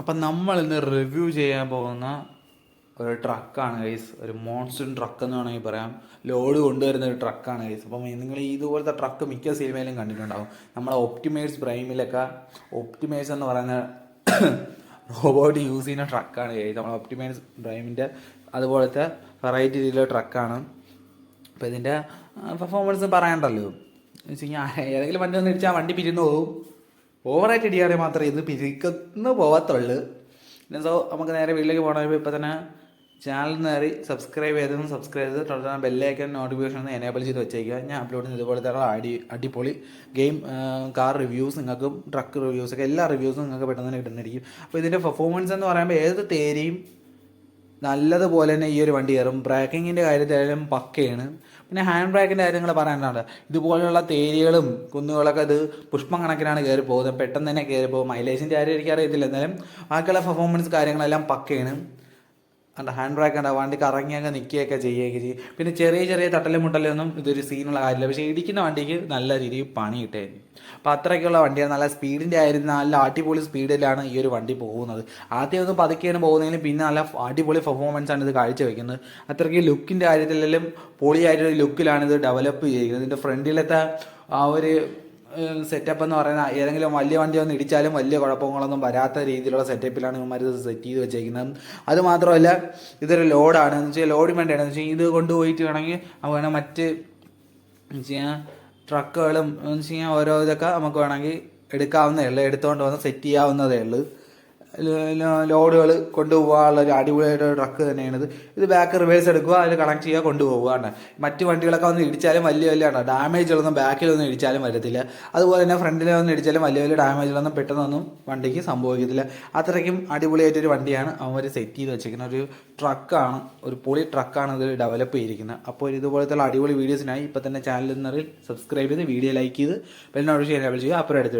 അപ്പം നമ്മൾ ഇന്ന് റിവ്യൂ ചെയ്യാൻ പോകുന്ന ഒരു ട്രക്കാണ് ഗൈസ് ഒരു മോൺസൂൺ ട്രക്ക് എന്ന് വേണമെങ്കിൽ പറയാം. ലോഡ് കൊണ്ടുവരുന്ന ഒരു ട്രക്കാണ് ഗൈസ് അപ്പം നിങ്ങൾ ഇതുപോലത്തെ ട്രക്ക് മിക്ക സിനിമയിലും കണ്ടിട്ടുണ്ടാകും നമ്മളെ ഒപ്റ്റിമൈസ് പ്രൈമിലൊക്കെ ഒപ്റ്റിമൈസ് എന്ന് പറയുന്ന റോബോട്ട് യൂസ് ചെയ്യുന്ന ട്രക്കാണ് ഗൈസ് നമ്മൾ ഒപ്റ്റിമൈസ് പ്രൈമിന്റെ അതുപോലത്തെ വെറൈറ്റി രീതിയിലുള്ള ട്രക്കാണ് അപ്പോൾ ഇതിന്റെ പെർഫോമൻസ് പറയണ്ടല്ലോ. എന്ന് വെച്ച് കഴിഞ്ഞാൽ ഏതെങ്കിലും വണ്ടി ഒന്ന് വണ്ടി പിരിന്ന് പോകും. ഓവറായിട്ട് ഇടിയാണെങ്കിൽ മാത്രമേ ഇത് പിരിക്കുന്നു പോകത്തുള്ളൂ പിന്നെ സോ നമുക്ക് നേരെ വീട്ടിലേക്ക് പോകണമെങ്കിൽ ഇപ്പോൾ തന്നെ ചാനൽ കയറി സബ്സ്ക്രൈബ് ചെയ്തതും സബ്സ്ക്രൈബ് ചെയ്ത് തുടർന്ന് ബെല്ലൈക്കൻ നോട്ടിഫിക്കേഷൻ എനേബിൾ ചെയ്ത് വെച്ചേക്കുക. ഞാൻ അപ്ലോഡ് ചെയ്യുന്ന തന്നെ അടി അടിപൊളി ഗെയിം കാർ റിവ്യൂസ് നിങ്ങൾക്കും ട്രക്ക് റിവ്യൂസ് ഒക്കെ എല്ലാ റിവ്യൂസും നിങ്ങൾക്ക് പെട്ടെന്ന് തന്നെ കിട്ടുന്നതായിരിക്കും. അപ്പോൾ ഇതിന്റെ പെർഫോമൻസ് എന്ന് പറയുമ്പോൾ ഏത് തേരിയും നല്ലതുപോലെ തന്നെ ഈ ഒരു വണ്ടി കയറും. ബ്രേക്കിങ്ങിന്റെ കാര്യത്തിലായാലും പക്കയാണ്. പിന്നെ ഹാൻഡ് ബ്രേക്കിന്റെ കാര്യങ്ങൾ പറയാനുണ്ട് ഇതുപോലെയുള്ള തേരികളും കുന്നുകളൊക്കെ ഇത് പുഷ്പം കണക്കിനാണ് കയറി പോകുന്നത്. പെട്ടെന്ന് തന്നെ കയറി പോകും. മൈലേജിന്റെ കാര്യം എനിക്കറിയത്തില്ല. എന്നാലും ബാക്കിയുള്ള പെർഫോമൻസ് കാര്യങ്ങളെല്ലാം പക്കയാണ്. അല്ല ഹാൻഡ് ബ്രേക്ക് ഉണ്ട് വണ്ടി അങ്ങ് നിൽക്കുകയൊക്കെ ചെയ്യുകയൊക്കെ ചെയ്യും. പിന്നെ ചെറിയ ചെറിയ തട്ടലും മുട്ടലൊന്നും ഇതൊരു സീനുള്ള കാര്യമില്ല. പക്ഷേ ഇടിക്കുന്ന വണ്ടിക്ക് നല്ല രീതിയിൽ പണി കിട്ടായിരുന്നു അപ്പോൾ അത്രയ്ക്കുള്ള വണ്ടിയാണ്. നല്ല സ്പീഡിന്റെ ആയിരുന്നു. നല്ല അടിപൊളി സ്പീഡിലാണ് ഈ ഒരു വണ്ടി പോകുന്നത്. ആദ്യം ഒന്നും പതുക്കെയാണ് പോകുന്നതെങ്കിലും പിന്നെ നല്ല അടിപൊളി പെർഫോമൻസ് ആണ് ഇത് കാഴ്ചവെക്കുന്നത്. അത്രയ്ക്ക് ലുക്കിന്റെ കാര്യത്തിലെല്ലാം പൊളിയായിട്ടൊരു ലുക്കിലാണ് ഇത് ഡെവലപ്പ് ചെയ്തിരിക്കുന്നത്. ഇതിന്റെ ഫ്രണ്ടിലത്തെ ആ ഒരു സെറ്റപ്പ് എന്ന് പറയുന്നത് ഏതെങ്കിലും വലിയ വണ്ടി ഒന്ന് ഇടിച്ചാലും വലിയ കുഴപ്പങ്ങളൊന്നും വരാത്ത രീതിയിലുള്ള സെറ്റപ്പിലാണ് ഇവന്മാർ ഇത് സെറ്റ് ചെയ്ത് വെച്ചേക്കുന്നത്. അതുമാത്രമല്ല ഇതൊരു ലോഡാണ് എന്ന് വെച്ചാൽ ലോഡിന് വേണ്ടിയാണ് എന്ന് വെച്ചാൽ ഇത് കൊണ്ടുപോയിട്ട് വേണമെങ്കിൽ നമുക്ക് മറ്റ് ട്രക്കുകളും എന്ന് വെച്ച് കഴിഞ്ഞാൽ ഓരോ ഇതൊക്കെ നമുക്ക് വേണമെങ്കിൽ എടുക്കാവുന്നതേ ഉള്ളൂ. എടുത്തുകൊണ്ട് വന്ന് സെറ്റ് ചെയ്യാവുന്നതേ ഉള്ളൂ. ലോഡുകൾ കൊണ്ടുപോകാനുള്ള ഒരു അടിപൊളിയായിട്ട് ട്രക്ക് തന്നെയാണ് ഇത് ഇത് ബാക്ക് റിവേഴ്സ് എടുക്കുക അതിൽ കണക്ട് ചെയ്യുക കൊണ്ടുപോകുകയാണ് മറ്റു വണ്ടികളൊക്കെ വന്ന് ഇടിച്ചാലും വലിയ വലിയ ഡാമേജുകളൊന്നും ബാക്കിലൊന്നും ഇടിച്ചാലും വരത്തില്ല. അതുപോലെ തന്നെ ഫ്രണ്ടിൽ ഫ്രണ്ടിലൊന്നും ഇടിച്ചാലും വലിയ വലിയ ഡാമേജുകളൊന്നും പെട്ടെന്നൊന്നും വണ്ടിക്ക് സംഭവിക്കത്തില്ല. അത്രയ്ക്കും അടിപൊളിയായിട്ടൊരു വണ്ടിയാണ് അവർ സെറ്റ് ചെയ്ത് വെച്ചിരിക്കുന്ന ഒരു ട്രക്കാണ് ഒരു പൊളി ട്രക്കാണ് ഇത് ഡെവലപ്പ് ചെയ്തിരിക്കുന്നത്. അപ്പോൾ ഇതുപോലത്തെ അടിപൊളി വീഡിയോസിനായി ഇപ്പോൾ തന്നെ ചാനലിൽ നിന്ന് സബ്സ്ക്രൈബ് ചെയ്ത് വീഡിയോ ലൈക്ക് ചെയ്ത് ബെൽ നോട്ടിഫിക്കേഷൻ എനേബിൾ ചെയ്യുക. അപ്പുറം എടുത്ത്